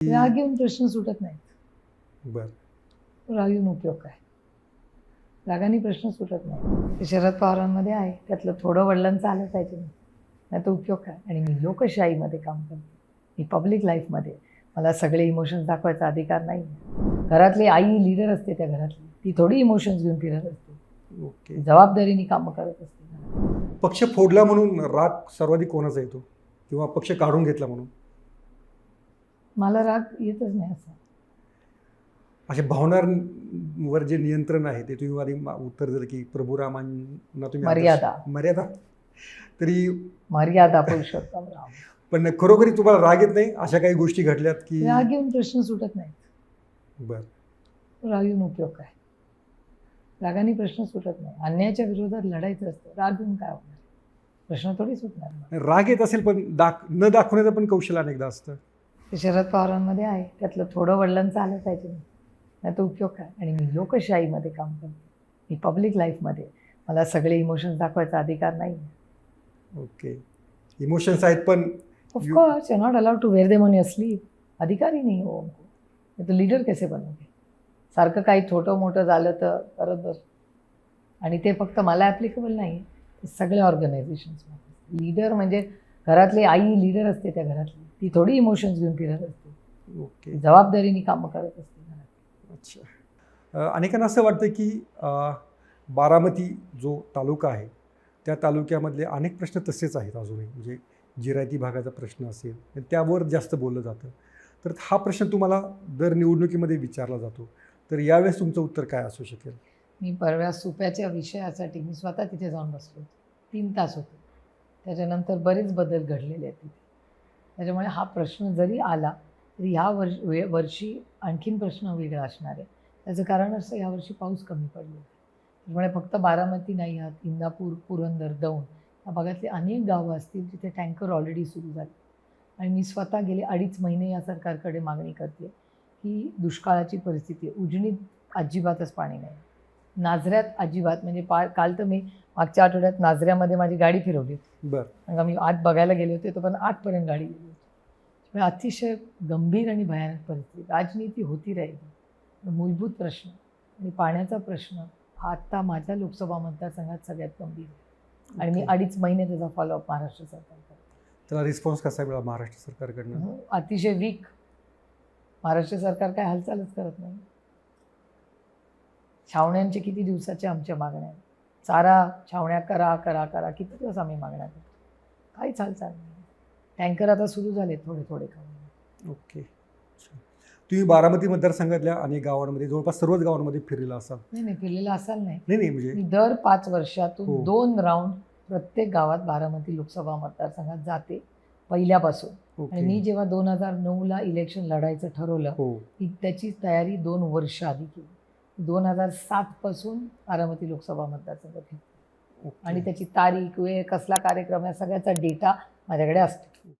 राग येऊन प्रश्न सुटत नाहीत. बर. राग येऊन उपयोग काय रागाने प्रश्न सुटत नाही. शरद पवारांमध्ये आहे. त्यातलं थोडं वडिलांचं आलं पाहिजे नाही तर उपयोग काय आणि मी लोकशाहीमध्ये काम करते. मी पब्लिक लाईफमध्ये मला सगळे इमोशन्स दाखवायचा अधिकार नाही. घरातली आई लीडर असते त्या घरातली. ती थोडी इमोशन्स घेऊन फिरत असते. ओके. जबाबदारीने कामं करत असते. पक्ष फोडला म्हणून राग सर्वाधिक कोणाचा येतो? किंवा पक्ष काढून घेतला म्हणून? मला राग येतच नाही असं. अशा भावनांवर जे नियंत्रण आहे ते तुम्ही आधी मा- उत्तर दिलं की प्रभुरामांना तुम्ही मर्यादा. मर्यादा? तरी मर्यादा पुरुषोत्तम राम पण खरोखरी तुम्हाला राग येत नाही? अशा काही गोष्टी घडल्यात की राग येऊन प्रश्न सुटत नाहीत. बर. राग येऊन उपयोग काय? रागाने प्रश्न सुटत नाही. अन्यायाच्या विरोधात लढायचं असतं. राग येऊन काय होणार? प्रश्न थोडी सुटणार राग येत असेल पण दाख न दाखवण्याचं पण कौशल्य अनेकदा असतं. ते शरद पवारांमध्ये आहे. त्यातलं थोडं वडिलांचं आलं पाहिजे. नाही तर उपयोग काय? आणि मी लोकशाहीमध्ये काम करते. मी पब्लिक लाईफमध्ये मला सगळे इमोशन्स दाखवायचा अधिकार नाही. ओके. इमोशन्स आहेत पण of course you not allowed to wear them on your sleep अधिकार नाही हो. हमको नहीं तो लीडर कैसे बनोगे सारखं काही छोटं मोठं झालं तर करत बस. आणि ते फक्त मला ॲप्लिकेबल नाही. सगळ्या ऑर्गनायझेशन्समध्ये लीडर म्हणजे घरातली आई लीडर असते त्या घरातली. ती थोडी इमोशन्स घेऊन फिरत असते. ओके. जबाबदारीने कामं करत असते. अच्छा. अनेकांना असं वाटतं की बारामती जो तालुका आहे त्या तालुक्यामधले अनेक प्रश्न तसेच आहेत अजूनही. म्हणजे जिरायती भागाचा प्रश्न असेल त्यावर जास्त बोललं जातं. तर हा प्रश्न तुम्हाला दर निवडणुकीमध्ये विचारला जातो. तर यावेळेस तुमचं उत्तर काय असू शकेल? मी परवा सुप्याच्या विषयासाठी मी स्वतः तिथे जाऊन बसलो तीन तास होते. त्याच्यानंतर बरेच बदल घडलेले आहेत तिथे. त्याच्यामुळे हा प्रश्न जरी आला तरी ह्या वर्ष वे वर्षी आणखीन प्रश्न वेगळा असणार आहे त्याचं कारण असं यावर्षी पाऊस कमी पडलो. त्यामुळे फक्त बारामती नाही आहात इंदापूर पुरंदर दौंड या भागातली अनेक गावं असतील जिथे टँकर ऑलरेडी सुरू झाले. आणि मी स्वतः गेले अडीच महिने या सरकारकडे मागणी करते की दुष्काळाची परिस्थिती आहे. उजनीत अजिबातच पाणी नाही. नाझऱ्यात अजिबात म्हणजे पा काल तर मी मागच्या आठवड्यात नाझऱ्यामध्ये माझी गाडी फिरवली. होती बरं मी आत बघायला गेले होते तो पण आठपर्यंत गाडी गेली होती. अतिशय गंभीर आणि भयानक परिस्थिती. राजनीती होती राहिली मूलभूत प्रश्न आणि पाण्याचा प्रश्न हा आत्ता माझ्या लोकसभा मतदारसंघात सगळ्यात गंभीर आहे. आणि मी. अडीच महिने त्याचा फॉलोअप महाराष्ट्र सरकार त्याला रिस्पॉन्स कसा मिळाला महाराष्ट्र सरकारकडनं? अतिशय वीक महाराष्ट्र सरकार काय हालचालच करत नाही. छावण्यांचे किती दिवसाचे आमच्या मागण्या आहेत? चारा छावण्या करा करा करा किती दिवस आम्ही मागण्या करतो? काहीच हालचाल नाही. टँकर आता सुरू झाले थोडे थोडे खाऊन ओके. तुम्ही बारामती मतदारसंघातल्या अनेक गावांमध्ये जवळपास सर्वच गावांमध्ये फिरलेला असाल. नाही नाही फिरलेला असाल नाही. नाही नाही म्हणजे मी दर पाच वर्षातून हो. दोन राऊंड प्रत्येक गावात बारामती लोकसभा मतदारसंघात जाते पहिल्यापासून. आणि मी जेव्हा दोन हजार नऊला इलेक्शन लढायचं ठरवलं हो. त्याची तयारी दोन वर्ष आधी केली. दोन हजार सातपासून बारामती लोकसभा मतदारसंघ फिरते. आणि त्याची तारीख वेळ कसला कार्यक्रम या सगळ्याचा डेटा माझ्याकडे असतो